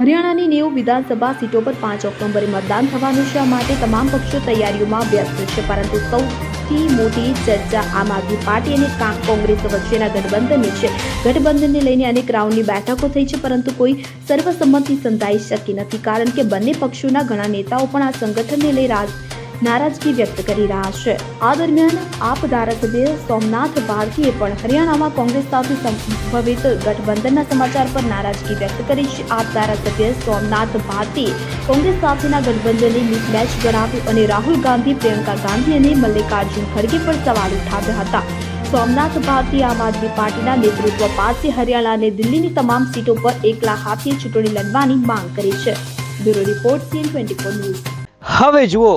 હરિયાણાની નેવું વિધાનસભા સીટો પર પાંચ ઓક્ટોબરે મતદાન થવાનું છે. આ માટે તમામ પક્ષો તૈયારીઓમાં વ્યસ્ત છે, પરંતુ સૌથી મોટી ચર્ચા આમ આદમી પાર્ટી અને કોંગ્રેસ વચ્ચેના ગઠબંધનની છે. ગઠબંધનને લઈને અનેક રાઉન્ડની બેઠકો થઈ છે, પરંતુ કોઈ સર્વસંમતિ સંધાઈ શકી નથી, કારણ કે બંને પક્ષોના ઘણા નેતાઓ પણ આ સંગઠનને લઈ રાજ- નારાજગી વ્યક્ત કરી રહ્યા છે. આ દરમિયાન આપ ધારાસભ્ય સોમનાથ ભારતીએ પણ હરિયાણામાં કોંગ્રેસ સાથે સંભવિત ગઠબંધનના સમાચાર પર નારાજગી વ્યક્ત કરી છે. આપ ધારાસભ્ય સોમનાથ ભારતીએ કોંગ્રેસ સાથેના ગઠબંધનને મિસમેચ ગણાવ્યું અને રાહુલ ગાંધી, પ્રિયંકા ગાંધી અને મલ્લિકાર્જુન ખડગે પર સવાલ ઉઠાવ્યા હતા. સોમનાથ ભારતી આમ આદમી પાર્ટીના નેતૃત્વ પાસે હરિયાણા અને દિલ્હીની તમામ સીટો પર એકલા હાથે ચૂંટણી લડવાની માંગ કરી છે. Bureau report CN twenty four news. હવે જુઓ